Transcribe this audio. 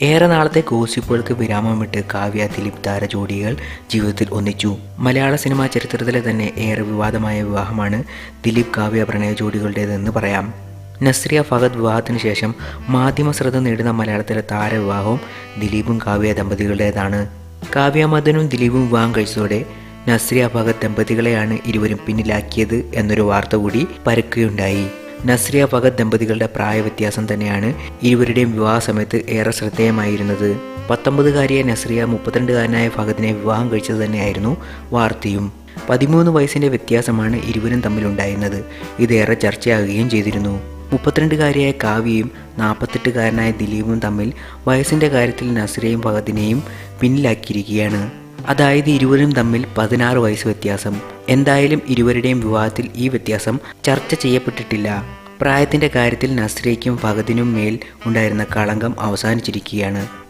ഏറെ നാളത്തെ ഗോസിപ്പുകൾക്ക് വിരാമമിട്ട് കാവ്യ ദിലീപ് താര ജോഡികൾ ജീവിതത്തിൽ ഒന്നിച്ചു. മലയാള സിനിമാ ചരിത്രത്തിലെ തന്നെ ഏറെ വിവാദമായ വിവാഹമാണ് ദിലീപ് കാവ്യ പ്രണയ ജോഡികളുടേതെന്ന് പറയാം. നസ്രിയ ഫഹദ് വിവാഹത്തിന് ശേഷം മാധ്യമ ശ്രദ്ധ നേടുന്ന മലയാളത്തിലെ താരവിവാഹവും ദിലീപും കാവ്യ ദമ്പതികളുടേതാണ്. കാവ്യ മദനും ദിലീപും വിവാഹം കഴിച്ചതോടെ നസ്രിയ ഫഹദ് ദമ്പതികളെയാണ് ഇരുവരും പിന്നിലാക്കിയത് എന്നൊരു വാർത്ത കൂടി പരക്കുകയുണ്ടായി. നസ്രിയ ഭഗത് ദമ്പതികളുടെ പ്രായവ്യത്യാസം തന്നെയാണ് ഇരുവരുടെയും വിവാഹ സമയത്ത് ഏറെ ശ്രദ്ധേയമായിരുന്നത്. പത്തൊമ്പതുകാരിയായ നസ്രിയ മുപ്പത്തിരണ്ടുകാരനായ ഫഹദിനെ വിവാഹം കഴിച്ചത് തന്നെയായിരുന്നു വാർത്തയും. പതിമൂന്ന് വയസ്സിന്റെ വ്യത്യാസമാണ് ഇരുവരും തമ്മിലുണ്ടായിരുന്നത്. ഇതേറെ ചർച്ചയാകുകയും ചെയ്തിരുന്നു. മുപ്പത്തിരണ്ടുകാരിയായ കാവ്യയും നാൽപ്പത്തെട്ടുകാരനായ ദിലീപും തമ്മിൽ വയസ്സിന്റെ കാര്യത്തിൽ നസ്രിയയും ഫഹദിനെയും പിന്നിലാക്കിയിരിക്കുകയാണ്. അതായത് ഇരുവരും തമ്മിൽ പതിനാറ് വയസ്സ് വ്യത്യാസം. എന്തായാലും ഇരുവരുടെയും വിവാഹത്തിൽ ഈ വ്യത്യാസം ചർച്ച ചെയ്യപ്പെട്ടിട്ടില്ല. പ്രായത്തിന്റെ കാര്യത്തിൽ നസ്രയ്ക്കും ഫഹദിനും മേൽ ഉണ്ടായിരുന്ന കളങ്കം അവസാനിച്ചിരിക്കുകയാണ്.